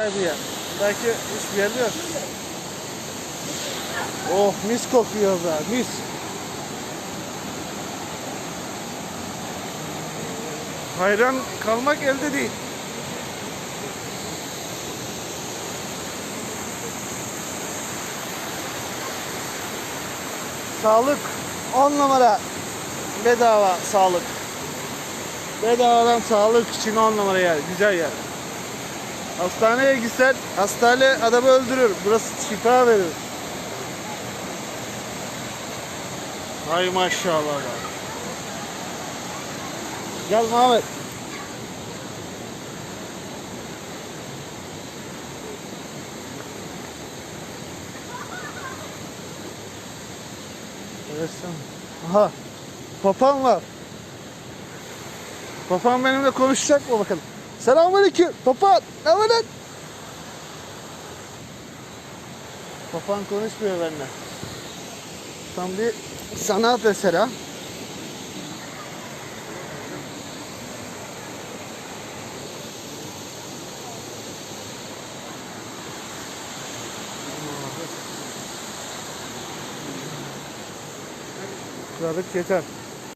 bir yer. Belki hiçbir yer yok. Oh mis kokuyor be mis. Hayran kalmak elde değil. Sağlık 10 numara. Bedava sağlık. Bedavadan sağlık için 10 numara yer. Güzel yer. Hastaneye gitsen hastane adamı öldürür. Burası şifa verir. Hay maşallah. Gel Muhammed. Sen. Aha. Papağan var. Papağan benimle konuşacak mı bakalım. Selamünaleyküm. Papağan. Ne var lan? Papağan konuşmuyor benimle. Tam bir sanat eseri ha. Kiralık yeter.